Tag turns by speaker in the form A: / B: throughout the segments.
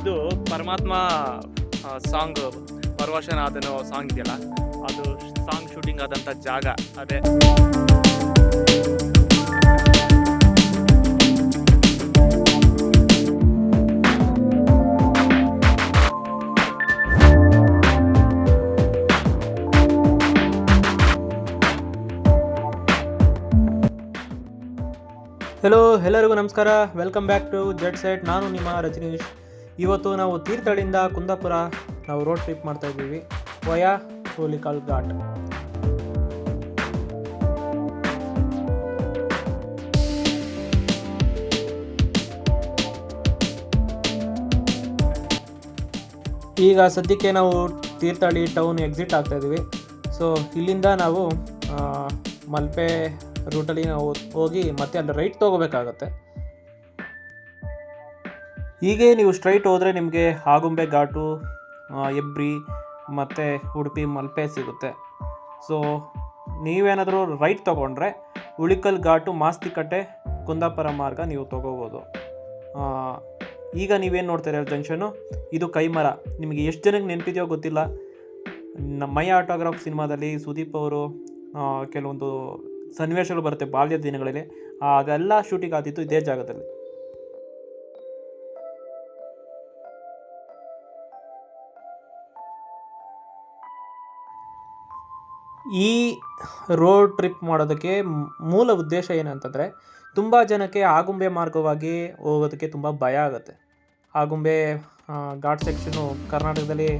A: ಅದು ಪರಮಾತ್ಮ song ಪರವಶನಾದನೋ song ಇದೆಯಲ್ಲ, ಅದು ಸಾಂಗ್ ಶೂಟಿಂಗ್ ಆದಂಥ ಜಾಗ ಅದೇ.
B: ಹೆಲೋ ಎಲ್ಲರಿಗೂ ನಮಸ್ಕಾರ. Welcome back to Z set ನಾನು ನಿಮ್ಮ ರಜನೀಶ್. ಇವತ್ತು ನಾವು ತೀರ್ಥಹಳ್ಳಿಯಿಂದ ಕುಂದಾಪುರ ನಾವು ರೋಡ್ ಟ್ರಿಪ್ ಮಾಡ್ತಾ ಇದ್ದೀವಿ. ವಯಾ ಹೋಲಿಕಾಲ್ ಘಾಟ್. ಈಗ ಸದ್ಯಕ್ಕೆ ನಾವು ತೀರ್ಥಹಳ್ಳಿ ಟೌನ್ ಎಕ್ಸಿಟ್ ಆಗ್ತಾ ಇದ್ದೀವಿ. ಸೊ ಇಲ್ಲಿಂದ ನಾವು ಮಲ್ಪೆ ರೂಟಲ್ಲಿ ನಾವು ಹೋಗಿ ಮತ್ತೆ ಅಲ್ಲಿ ರೈಟ್ ತೊಗೋಬೇಕಾಗತ್ತೆ. ಹೀಗೆ ನೀವು ಸ್ಟ್ರೈಟ್ ಹೋದರೆ ನಿಮಗೆ ಆಗುಂಬೆ ಘಾಟು ಎಬ್ರಿ ಮತ್ತು ಉಡುಪಿ ಮಲ್ಪೆ ಸಿಗುತ್ತೆ. ಸೊ ನೀವೇನಾದರೂ ರೈಟ್ ತೊಗೊಂಡ್ರೆ ಉಳಿಕಲ್ ಘಾಟು, ಮಾಸ್ತಿಕಟ್ಟೆ, ಕುಂದಾಪುರ ಮಾರ್ಗ ನೀವು ತೊಗೋಬೋದು. ಈಗ ನೀವೇನು ನೋಡ್ತೀರ ಜಂಕ್ಷನು? ಇದು ಕೈಮರ. ನಿಮಗೆ ಎಷ್ಟು ಜನಕ್ಕೆ ನೆನಪಿದೆಯೋ ಗೊತ್ತಿಲ್ಲ. ನಮ್ಮ ಮೈ ಆಟೋಗ್ರಾಫ್ ಸಿನಿಮಾದಲ್ಲಿ ಸುದೀಪ್ ಅವರು ಕೆಲವೊಂದು ಸನ್ನಿವೇಶಗಳು ಬರುತ್ತೆ ಬಾಲ್ಯದ ದಿನಗಳಲ್ಲಿ. ಅದೆಲ್ಲ ಶೂಟಿಂಗ್ ಆದಿತ್ತು ಇದೇ ಜಾಗದಲ್ಲಿ. ಈ ರೋಡ್ ಟ್ರಿಪ್ ಮಾಡೋದಕ್ಕೆ ಮೂಲ ಉದ್ದೇಶ ಏನಂತಂದರೆ ತುಂಬ ಜನಕ್ಕೆ ಆಗುಂಬೆ ಮಾರ್ಗವಾಗಿ ಹೋಗೋದಕ್ಕೆ ತುಂಬ ಭಯ ಆಗುತ್ತೆ. ಆಗುಂಬೆ ಘಾಟ್ ಸೆಕ್ಷನು ಕರ್ನಾಟಕದಲ್ಲಿ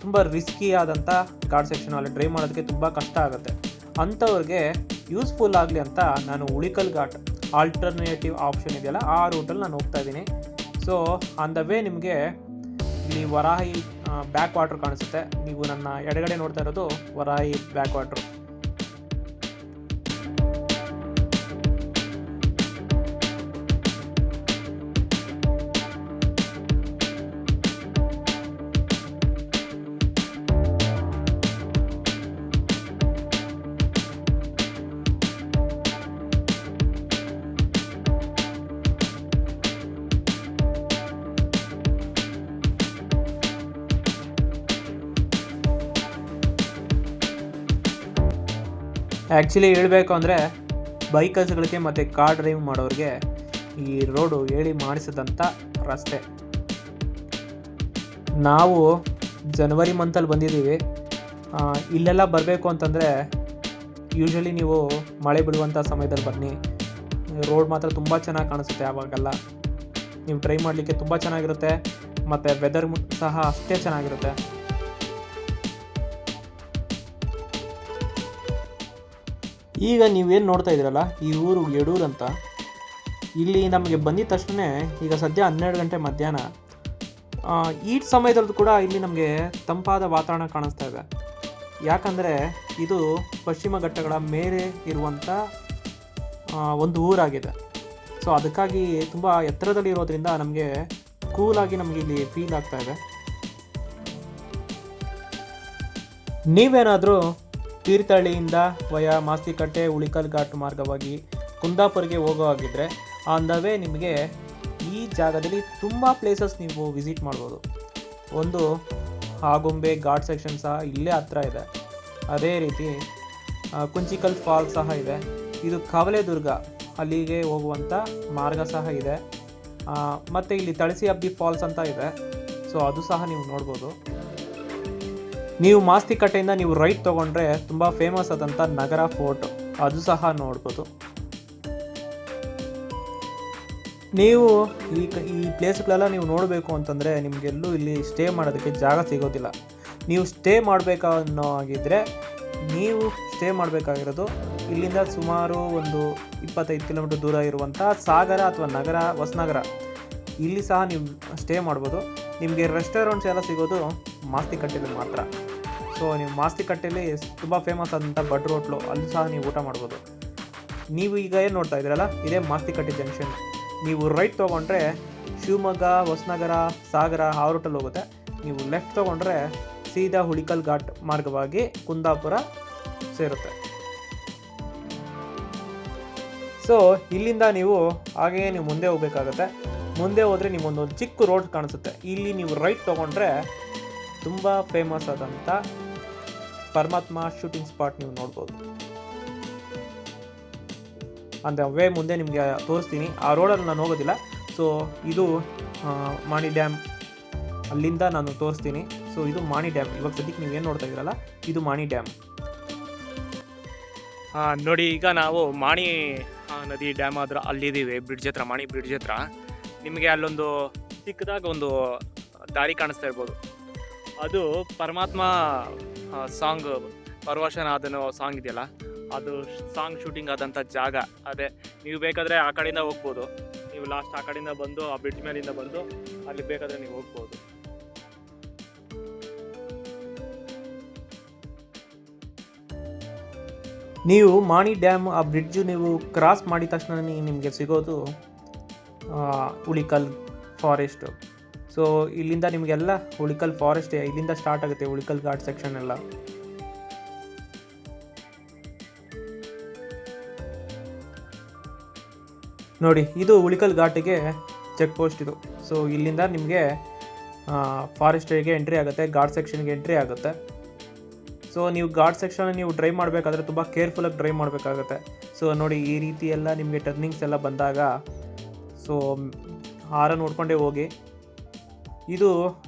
B: ತುಂಬ ರಿಸ್ಕಿ ಆದಂಥ ಘಾಟ್ ಸೆಕ್ಷನ್ ಅಲ್ಲಿ ಡ್ರೈವ್ ಮಾಡೋದಕ್ಕೆ ತುಂಬ ಕಷ್ಟ ಆಗುತ್ತೆ. ಅಂಥವ್ರಿಗೆ ಯೂಸ್ಫುಲ್ ಆಗಲಿ ಅಂತ ನಾನು ಉಳಿಕಲ್ ಘಾಟ್ ಆಲ್ಟರ್ನೇಟಿವ್ ಆಪ್ಷನ್ ಇದೆಯಲ್ಲ, ಆ ರೂಟಲ್ಲಿ ನಾನು ಹೋಗ್ತಾ ಇದ್ದೀನಿ. ಸೊ ಆನ್ ದ ವೇ ನಿಮಗೆ ಇಲ್ಲಿ ವರಾಹಿ ಬ್ಯಾಕ್ ವಾಟರ್ ಕಾಣಿಸುತ್ತೆ. ನೀವು ನನ್ನ ಎಡಗಡೆ ನೋಡ್ತಾ ಇರೋದು ವರಾಹಿ ಬ್ಯಾಕ್ ವಾಟರ್ ಆ್ಯಕ್ಚುಲಿ ಹೇಳಬೇಕು ಅಂದರೆ ಬೈಕರ್ಸ್ಗಳಿಗೆ ಮತ್ತು ಕಾರ್ ಡ್ರೈವ್ ಮಾಡೋರಿಗೆ ಈ ರೋಡು ಹೇಳಿ ಮಾಡಿಸಿದಂಥ ರಸ್ತೆ. ನಾವು ಜನವರಿ ಮಂತಲ್ಲಿ ಬಂದಿದ್ದೀವಿ. ಇಲ್ಲೆಲ್ಲ ಬರಬೇಕು ಅಂತಂದರೆ ಯೂಶ್ವಲಿ ನೀವು ಮಳೆ ಬಿಡುವಂಥ ಸಮಯದಲ್ಲಿ ಬನ್ನಿ. ರೋಡ್ ಮಾತ್ರ ತುಂಬ ಚೆನ್ನಾಗಿ ಕಾಣಿಸುತ್ತೆ ಆವಾಗೆಲ್ಲ. ನೀವು ಡ್ರೈವ್ ಮಾಡಲಿಕ್ಕೆ ತುಂಬ ಚೆನ್ನಾಗಿರುತ್ತೆ. ಮತ್ತು ವೆದರ್ ಸಹ ಅಷ್ಟೇ ಚೆನ್ನಾಗಿರುತ್ತೆ. ಈಗ ನೀವೇನು ನೋಡ್ತಾ ಇದ್ದೀರಲ್ಲ, ಈ ಊರು ಯಡೂರು ಅಂತ. ಇಲ್ಲಿ ನಮಗೆ ಬಂದಿದ ತಕ್ಷಣ ಈಗ ಸದ್ಯ ಹನ್ನೆರಡು ಗಂಟೆ ಮಧ್ಯಾಹ್ನ. ಈ ಸಮಯದಲ್ಲೂ ಕೂಡ ಇಲ್ಲಿ ನಮಗೆ ತಂಪಾದ ವಾತಾವರಣ ಕಾಣಿಸ್ತಾ ಇದೆ. ಯಾಕಂದರೆ ಇದು ಪಶ್ಚಿಮ ಘಟ್ಟಗಳ ಮೇಲೆ ಇರುವಂಥ ಒಂದು ಊರಾಗಿದೆ. ಸೊ ಅದಕ್ಕಾಗಿ ತುಂಬ ಎತ್ತರದಲ್ಲಿ ಇರೋದ್ರಿಂದ ನಮಗೆ ಕೂಲಾಗಿ ನಮಗೆ ಇಲ್ಲಿ ಫೀಲ್ ಆಗ್ತಾ ಇದೆ. ನೀವೇನಾದರೂ ತೀರ್ಥಹಳ್ಳಿಯಿಂದ ವಯ ಮಾಸ್ತಿಕಟ್ಟೆ ಉಳಿಕಲ್ ಘಾಟ್ ಮಾರ್ಗವಾಗಿ ಕುಂದಾಪುರ್ಗೆ ಹೋಗೋ ಹಾಗಿದ್ರೆ ಆನ್ ದ ವೇ ನಿಮಗೆ ಈ ಜಾಗದಲ್ಲಿ ತುಂಬ ಪ್ಲೇಸಸ್ ನೀವು ವಿಸಿಟ್ ಮಾಡ್ಬೋದು. ಒಂದು ಆಗುಂಬೆ ಘಾಟ್ ಸೆಕ್ಷನ್ ಸಹ ಇಲ್ಲೇ ಹತ್ರ ಇದೆ. ಅದೇ ರೀತಿ ಕುಂಚಿಕಲ್ ಫಾಲ್ಸ್ ಸಹ ಇದೆ. ಇದು ಕವಲೆದುರ್ಗ ಅಲ್ಲಿಗೆ ಹೋಗುವಂಥ ಮಾರ್ಗ ಸಹ ಇದೆ. ಮತ್ತು ಇಲ್ಲಿ ತಳಸಿ ಅಬ್ಬಿ ಫಾಲ್ಸ್ ಅಂತ ಇದೆ. ಸೊ ಅದು ಸಹ ನೀವು ನೋಡ್ಬೋದು. ನೀವು ಮಾಸ್ತಿಕಟ್ಟೆಯಿಂದ ನೀವು ರೈಟ್ ತೊಗೊಂಡ್ರೆ ತುಂಬ ಫೇಮಸ್ ಆದಂಥ ನಗರ ಫೋರ್ಟ್. ಅದು ಸಹ ನೋಡ್ಬೋದು. ನೀವು ಈ ಈ ಪ್ಲೇಸ್ಗಳೆಲ್ಲ ನೀವು ನೋಡಬೇಕು ಅಂತಂದರೆ ನಿಮಗೆಲ್ಲೂ ಇಲ್ಲಿ ಸ್ಟೇ ಮಾಡೋದಕ್ಕೆ ಜಾಗ ಸಿಗೋದಿಲ್ಲ. ನೀವು ಸ್ಟೇ ಮಾಡಬೇಕನ್ನೋ ಹಾಗಿದ್ರೆ ನೀವು ಸ್ಟೇ ಮಾಡಬೇಕಾಗಿರೋದು ಇಲ್ಲಿಂದ ಸುಮಾರು ಒಂದು ಇಪ್ಪತ್ತೈದು ಕಿಲೋಮೀಟರ್ ದೂರ ಇರುವಂಥ ಸಾಗರ ಅಥವಾ ನಗರ, ಹೊಸನಗರ. ಇಲ್ಲಿ ಸಹ ನೀವು ಸ್ಟೇ ಮಾಡ್ಬೋದು. ನಿಮಗೆ ರೆಸ್ಟೋರೆಂಟ್ಸ್ ಎಲ್ಲ ಸಿಗೋದು ಮಾಸ್ತಿಕಟ್ಟೆಯಲ್ಲಿ ಮಾತ್ರ. ಸೊ ನೀವು ಮಾಸ್ತಿಕಟ್ಟೆಯಲ್ಲಿ ತುಂಬ ಫೇಮಸ್ ಆದಂಥ ಬಟ್ರ್ ಹೋಟ್ಲು ಅಲ್ಲಿ ಸಹ ನೀವು ಊಟ ಮಾಡ್ಬೋದು. ನೀವು ಈಗ ಏನು ನೋಡ್ತಾ ಇದ್ದೀರಲ್ಲ, ಇದೇ ಮಾಸ್ತಿಕಟ್ಟೆ ಜಂಕ್ಷನ್ ನೀವು ರೈಟ್ ತೊಗೊಂಡ್ರೆ ಶಿವಮೊಗ್ಗ, ಹೊಸನಗರ, ಸಾಗರ, ಆ ರೂಟಲ್ಲಿ ಹೋಗುತ್ತೆ. ನೀವು ಲೆಫ್ಟ್ ತೊಗೊಂಡ್ರೆ ಸೀದಾ ಹುಳಿಕಲ್ ಘಾಟ್ ಮಾರ್ಗವಾಗಿ ಕುಂದಾಪುರ ಸೇರುತ್ತೆ. ಸೊ ಇಲ್ಲಿಂದ ನೀವು ಹಾಗೆಯೇ ನೀವು ಮುಂದೆ ಹೋಗಬೇಕಾಗತ್ತೆ. ಮುಂದೆ ಹೋದರೆ ನಿಮ್ಮೊಂದು ಚಿಕ್ಕ ರೋಡ್ ಕಾಣಿಸುತ್ತೆ. ಇಲ್ಲಿ ನೀವು ರೈಟ್ ತೊಗೊಂಡ್ರೆ ತುಂಬ ಫೇಮಸ್ ಆದಂಥ ಪರಮಾತ್ಮ ಶೂಟಿಂಗ್ ಸ್ಪಾಟ್ ನೀವು ನೋಡ್ಬೋದು. ಅಂದರೆ ವೇ ಮುಂದೆ ನಿಮಗೆ ತೋರಿಸ್ತೀನಿ. ಆ ರೋಡಲ್ಲಿ ನಾನು ಹೋಗೋದಿಲ್ಲ. ಸೊ ಇದು ಮಾಣಿ ಡ್ಯಾಮ್ ಅಲ್ಲಿಂದ ನಾನು ತೋರಿಸ್ತೀನಿ. ಸೊ ಇದು ಮಾಣಿ ಡ್ಯಾಮ್ ಇವಾಗ ಸದ್ಯಕ್ಕೆ ನೀವು ಏನು ನೋಡ್ತಾ ಇದ್ದೀರಲ್ಲ, ಇದು ಮಾಣಿ ಡ್ಯಾಮ್
A: ನೋಡಿ, ಈಗ ನಾವು ಮಾಣಿ ನದಿ ಡ್ಯಾಮ್ ಹತ್ರ ಅಲ್ಲಿದ್ದೀವಿ ಬ್ರಿಡ್ಜ್ ಹತ್ರ, ಮಾಣಿ ಬ್ರಿಡ್ಜ್ ಹತ್ರ. ನಿಮಗೆ ಅಲ್ಲೊಂದು ಚಿಕ್ಕದಾಗಿ ಒಂದು ದಾರಿ ಕಾಣಿಸ್ತಾ ಇರ್ಬೋದು. ಅದು ಪರಮಾತ್ಮ ಸಾಂಗ್ ಪರವಶನ ಅದನ್ನು ಸಾಂಗ್ ಇದೆಯಲ್ಲ, ಅದು ಸಾಂಗ್ ಶೂಟಿಂಗ್ ಆದಂಥ ಜಾಗ. ಅದೇ, ನೀವು ಬೇಕಾದರೆ ಆ ಕಡೆಯಿಂದ ಹೋಗ್ಬೋದು. ನೀವು ಲಾಸ್ಟ್ ಆ ಕಡೆಯಿಂದ ಬಂದು, ಆ ಬ್ರಿಡ್ಜ್ ಮೇಲಿಂದ ಬಂದು, ಅಲ್ಲಿ ಬೇಕಾದರೆ ನೀವು ಹೋಗ್ಬೋದು.
B: ನೀವು ಮಾಣಿ ಡ್ಯಾಮ್, ಆ ಬ್ರಿಡ್ಜು ನೀವು ಕ್ರಾಸ್ ಮಾಡಿದ ತಕ್ಷಣ ನಿಮಗೆ ಸಿಗೋದು ಉಳಿಕಲ್ ಫಾರೆಸ್ಟು ಸೊ ಇಲ್ಲಿಂದ ನಿಮಗೆಲ್ಲ ಉಳಿಕಲ್ ಫಾರೆಸ್ಟ್ ಇಲ್ಲಿಂದ ಸ್ಟಾರ್ಟ್ ಆಗುತ್ತೆ ಉಳಿಕಲ್ ಘಾಟ್ ಸೆಕ್ಷನ್ ಎಲ್ಲ. ನೋಡಿ, ಇದು ಉಳಿಕಲ್ ಘಾಟಿಗೆ ಚೆಕ್ ಪೋಸ್ಟ್ ಇದು. ಸೊ ಇಲ್ಲಿಂದ ನಿಮಗೆ ಫಾರೆಸ್ಟ್ಗೆ ಎಂಟ್ರಿ ಆಗುತ್ತೆ ಘಾಟ್ ಸೆಕ್ಷನ್ಗೆ ಎಂಟ್ರಿ ಆಗುತ್ತೆ. ಸೊ ನೀವು ಘಾಟ್ ಸೆಕ್ಷನ್ ನೀವು ಡ್ರೈವ್ ಮಾಡಬೇಕಾದ್ರೆ ತುಂಬ ಕೇರ್ಫುಲ್ಲಾಗಿ ಡ್ರೈವ್ ಮಾಡಬೇಕಾಗುತ್ತೆ. ಸೊ ನೋಡಿ, ಈ ರೀತಿ ಎಲ್ಲ ನಿಮಗೆ ಟರ್ನಿಂಗ್ಸ್ ಎಲ್ಲ ಬಂದಾಗ ಸೊ ಹಾರ ನೋಡ್ಕೊಂಡೇ ಹೋಗಿ. ಇದು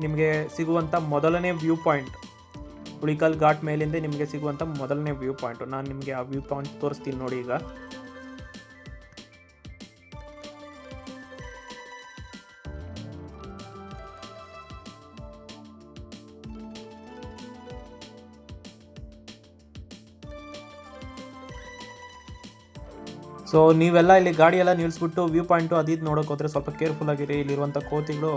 B: ನಿಮಗೆ ಸಿಗುವಂಥ ಮೊದಲನೇ ವ್ಯೂ ಪಾಯಿಂಟ್ ಉಳಿಕಲ್ ಘಾಟ್ ಮೇಲಿಂದ ನಿಮಗೆ ಸಿಗುವಂಥ ಮೊದಲನೇ ವ್ಯೂ ಪಾಯಿಂಟು ನಾನು ನಿಮಗೆ ಆ ವ್ಯೂ ಪಾಯಿಂಟ್ ತೋರಿಸ್ತೀನಿ ನೋಡಿ ಈಗ. ಸೊ ನೀವೆಲ್ಲ ಇಲ್ಲಿ ಗಾಡಿಯೆಲ್ಲ ನಿಲ್ಲಿಸ್ಬಿಟ್ಟು ವ್ಯೂ ಪಾಯಿಂಟು ಅದಿದ್ದು ನೋಡೋಕೆ ಹೋದರೆ ಸ್ವಲ್ಪ ಕೇರ್ಫುಲ್ ಆಗಿರಿ. ಇಲ್ಲಿರುವಂಥ ಕೋತಿಗಳು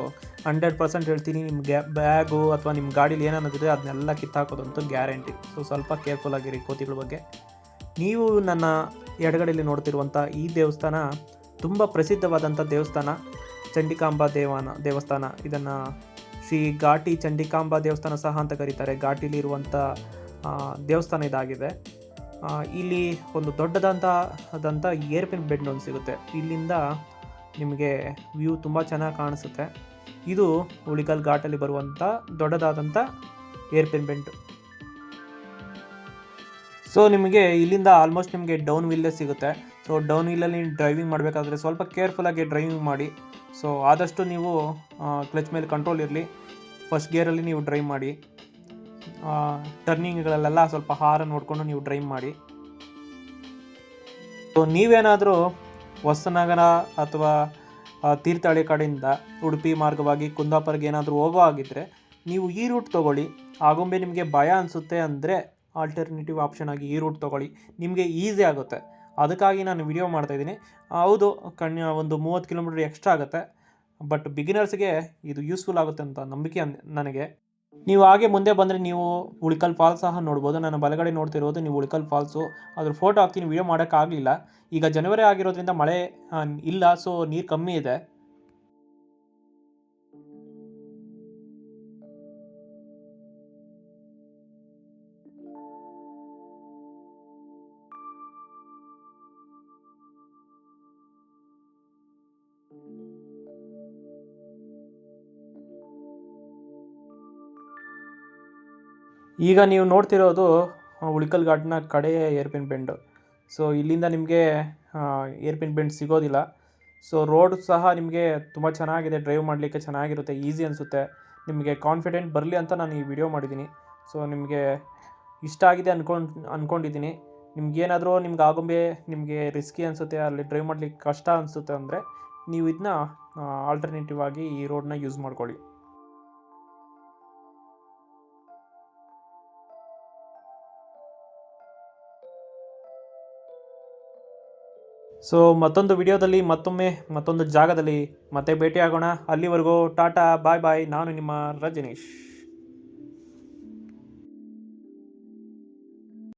B: ಹಂಡ್ರೆಡ್ ಪರ್ಸೆಂಟ್ ಹೇಳ್ತೀನಿ ನಿಮ್ಮ ಗ್ಯಾ, ಬ್ಯಾಗು ಅಥವಾ ನಿಮ್ಮ ಗಾಡೀಲಿ ಏನಾಗಿದೆ ಅದನ್ನೆಲ್ಲ ಕಿತ್ತಾಕೋದಂತೂ ಗ್ಯಾರಂಟಿ. ಸೊ ಸ್ವಲ್ಪ ಕೇರ್ಫುಲ್ ಆಗಿರಿ ಕೋತಿಗಳ ಬಗ್ಗೆ. ನೀವು ನನ್ನ ಎಡಗಡೆಯಲ್ಲಿ ನೋಡ್ತಿರುವಂಥ ಈ ದೇವಸ್ಥಾನ ತುಂಬ ಪ್ರಸಿದ್ಧವಾದಂಥ ದೇವಸ್ಥಾನ, ಚಂಡಿಕಾಂಬ ದೇವಾನ, ದೇವಸ್ಥಾನ. ಇದನ್ನು ಶ್ರೀ ಘಾಟಿ ಚಂಡಿಕಾಂಬ ದೇವಸ್ಥಾನ ಸಹ ಅಂತ ಕರೀತಾರೆ. ಘಾಟಿಲಿ ಇರುವಂಥ ದೇವಸ್ಥಾನ ಇದಾಗಿದೆ. ಇಲ್ಲಿ ಒಂದು ದೊಡ್ಡದಾದಂಥ ಏರ್ಪಿನ್ ಬೆಡ್ ಒಂದು ಸಿಗುತ್ತೆ. ಇಲ್ಲಿಂದ ನಿಮಗೆ ವ್ಯೂ ತುಂಬ ಚೆನ್ನಾಗಿ ಕಾಣಿಸುತ್ತೆ. ಇದು ಉಳಿಕಲ್ ಘಾಟಲ್ಲಿ ಬರುವಂಥ ದೊಡ್ಡದಾದಂಥ ಏರ್ಪಿನ್ ಬೆಂಡ್ ಸೊ ನಿಮಗೆ ಇಲ್ಲಿಂದ ಆಲ್ಮೋಸ್ಟ್ ನಿಮಗೆ ಡೌನ್ ವಿಲ್ಲೇ ಸಿಗುತ್ತೆ. ಸೊ ಡೌನ್ ವಿಲ್ಲಲ್ಲಿ ಡ್ರೈವಿಂಗ್ ಮಾಡಬೇಕಾದ್ರೆ ಸ್ವಲ್ಪ ಕೇರ್ಫುಲ್ಲಾಗಿ ಡ್ರೈವಿಂಗ್ ಮಾಡಿ. ಸೊ ಆದಷ್ಟು ನೀವು ಕ್ಲಚ್ ಮೇಲೆ ಕಂಟ್ರೋಲ್ ಇರಲಿ. ಫಸ್ಟ್ ಗೇರಲ್ಲಿ ನೀವು ಡ್ರೈವ್ ಮಾಡಿ. ಟರ್ನಿಂಗ್ಗಳಲ್ಲೆಲ್ಲ ಸ್ವಲ್ಪ ಹಾರ ನೋಡಿಕೊಂಡು ನೀವು ಡ್ರೈವ್ ಮಾಡಿ. ಸೊ ನೀವೇನಾದರೂ ಹೊಸನಗರ ಅಥವಾ ತೀರ್ಥಹಳ್ಳಿ ಕಡೆಯಿಂದ ಉಡುಪಿ ಮಾರ್ಗವಾಗಿ ಕುಂದಾಪುರಕ್ಕೆ ಏನಾದರೂ ಹೋಗೋ ಆಗಿದ್ದರೆ ನೀವು ಈ ರೂಟ್ ತೊಗೊಳ್ಳಿ. ಆಗೊಂಬೆ ನಿಮಗೆ ಭಯ ಅನಿಸುತ್ತೆ ಅಂದರೆ ಆಲ್ಟರ್ನೇಟಿವ್ ಆಪ್ಷನ್ ಆಗಿ ಈ ರೂಟ್ ತೊಗೊಳ್ಳಿ. ನಿಮಗೆ ಈಸಿ ಆಗುತ್ತೆ. ಅದಕ್ಕಾಗಿ ನಾನು ವಿಡಿಯೋ ಮಾಡ್ತಾಯಿದ್ದೀನಿ ಹೌದು, ಕಣ್ಣ, ಒಂದು ಮೂವತ್ತು ಕಿಲೋಮೀಟ್ರ್ ಎಕ್ಸ್ಟ್ರಾ ಆಗುತ್ತೆ. ಬಟ್ ಬಿಗಿನರ್ಸ್ಗೆ ಇದು ಯೂಸ್ಫುಲ್ ಆಗುತ್ತೆ ಅಂತ ನಂಬಿಕೆ ನನಗೆ. ನೀವು ಹಾಗೆ ಮುಂದೆ ಬಂದರೆ ನೀವು ಉಳಿಕಲ್ ಫಾಲ್ಸ್ ಸಹ ನೋಡ್ಬೋದು. ನಾನು ಬಲಗಡೆ ನೋಡ್ತಿರೋದು ನೀವು ಉಳಿಕಲ್ ಫಾಲ್ಸು ಅದ್ರ ಫೋಟೋ ಹಾಕ್ತೀನಿ. ವೀಡಿಯೋ ಮಾಡೋಕ್ಕಾಗಲಿಲ್ಲ. ಈಗ ಜನವರಿ ಆಗಿರೋದ್ರಿಂದ ಮಳೆ ಇಲ್ಲ. ಸೊ ನೀರು ಕಮ್ಮಿ ಇದೆ. ಈಗ ನೀವು ನೋಡ್ತಿರೋದು ಉಳಿಕಲ್ ಘಾಟ್ನ ಕಡೆಯ ಏರ್ಪಿನ್ ಬೆಂಡು. ಸೊ ಇಲ್ಲಿಂದ ನಿಮಗೆ ಏರ್ಪಿನ್ ಬೆಂಡ್ ಸಿಗೋದಿಲ್ಲ. ಸೊ ರೋಡ್ ಸಹ ನಿಮಗೆ ತುಂಬ ಚೆನ್ನಾಗಿದೆ ಡ್ರೈವ್ ಮಾಡಲಿಕ್ಕೆ ಚೆನ್ನಾಗಿರುತ್ತೆ ಈಸಿ ಅನಿಸುತ್ತೆ. ನಿಮಗೆ ಕಾನ್ಫಿಡೆಂಟ್ ಬರಲಿ ಅಂತ ನಾನು ಈ ವಿಡಿಯೋ ಮಾಡಿದ್ದೀನಿ. ಸೊ ನಿಮಗೆ ಇಷ್ಟ ಆಗಿದೆ ಅಂದ್ಕೊಂಡು ಅಂದ್ಕೊಂಡಿದ್ದೀನಿ ನಿಮ್ಗೇನಾದರೂ ನಿಮ್ಗೆ ಆಗುಂಬೆ, ನಿಮಗೆ ರಿಸ್ಕಿ ಅನಿಸುತ್ತೆ, ಅಲ್ಲಿ ಡ್ರೈವ್ ಮಾಡಲಿಕ್ಕೆ ಕಷ್ಟ ಅನಿಸುತ್ತೆ ಅಂದರೆ, ನೀವು ಇದನ್ನ ಆಲ್ಟರ್ನೇಟಿವ್ ಆಗಿ ಈ ರೋಡ್ನ ಯೂಸ್ ಮಾಡ್ಕೊಳ್ಳಿ. ಸೊ ಮತ್ತೊಂದು ವಿಡಿಯೋದಲ್ಲಿ ಮತ್ತೊಮ್ಮೆ ಮತ್ತೊಂದು ಜಾಗದಲ್ಲಿ ಮತ್ತೆ ಭೇಟಿಯಾಗೋಣ. ಅಲ್ಲಿವರೆಗೂ ಟಾಟಾ ಬಾಯ್ ಬಾಯ್ ನಾನು ನಿಮ್ಮ ರಜನೀಶ್.